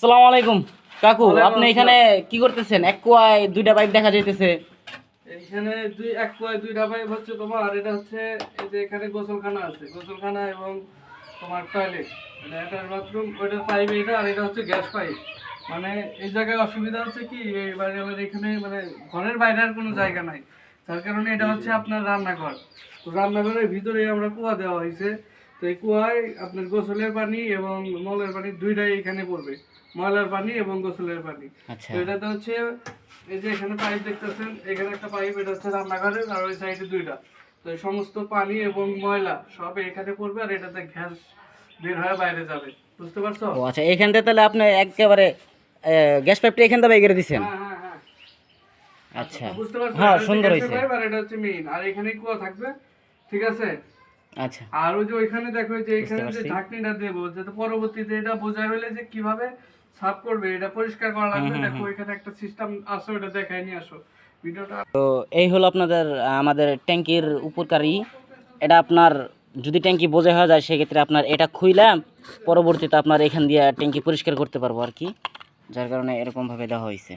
সালাম আলাইকুম। কাকু আপনি এখানে কি করতেছেন? এক কুয়ায় দুইটা পাইপ দেখা যাইতেছে। এখানে দুই এক কুয়ায় দুইটা পাইপ হচ্ছে তোমার এটা হচ্ছে এই যে এখানে গোসলখানা আছে। গোসলখানা এবং তোমার টয়লেট মানে এটার বাথরুম ওইটার পাইপ এটা আর এটা হচ্ছে গ্যাস পাইপ মানে এই জায়গায় অসুবিধা হচ্ছে কি এবারে আমার এখানে মানে ঘরের বাইরে আর কোনো জায়গা নাই। তার কারণে এটা হচ্ছে আপনার রান্নাঘর। তো রান্নাঘরের ভিতরে আমরা কুয়া দেওয়া হয়েছে। তো এই কুয়ায় আপনার গোসলের পানি এবং মলের পানি দুইটাই এখানে পড়বে। ময়লার পানি এবং গোসলের পানি। আচ্ছা। তো এটাতে হচ্ছে এই যে এখানে পাইপ দেখতেছেন এখানে একটা পাইপ এটা হচ্ছে রান্নাঘরের আর ওই সাইডে দুইটা। তো এই সমস্ত পানি এবং ময়লা সব এখানে পড়বে আর এটাতে গ্যাস বের হয়ে বাইরে যাবে। বুঝতে পারছ? ও আচ্ছা এখান থেকে তাহলে আপনি একেবারে গ্যাস পাইপটা এখান থেকে এগিয়ে দিচ্ছেন হ্যাঁ হ্যাঁ হ্যাঁ। আচ্ছা। বুঝতে পারছ? হ্যাঁ, সুন্দর হয়েছে। আর এটা হচ্ছে মেইন। আর এখানে কুয়া থাকবে ঠিক আছে? আচ্ছা। আর ওই যে ওইখানে দেখো যে এখানে যে ঢাকনিটা দেবো যাতে পরবর্তীতে এটা বোঝা হলে যে কীভাবে সাফ করবে এটা পরিষ্কার করা লাগবে। দেখো এখানে একটা সিস্টেম আছে ওটা দেখাই নিয়ে আসো। ভিডিওটা তো এই হলো আপনাদের আমাদের ট্যাঙ্কির উপরকারী এটা আপনার যদি ট্যাঙ্কি বোঝা হয়ে যায় সেক্ষেত্রে আপনার এটা খুইলাম পরবর্তীতে আপনার এখান দিয়ে ট্যাঙ্কি পরিষ্কার করতে পারব আর কি। যার কারণে এরকমভাবে দেওয়া হয়েছে।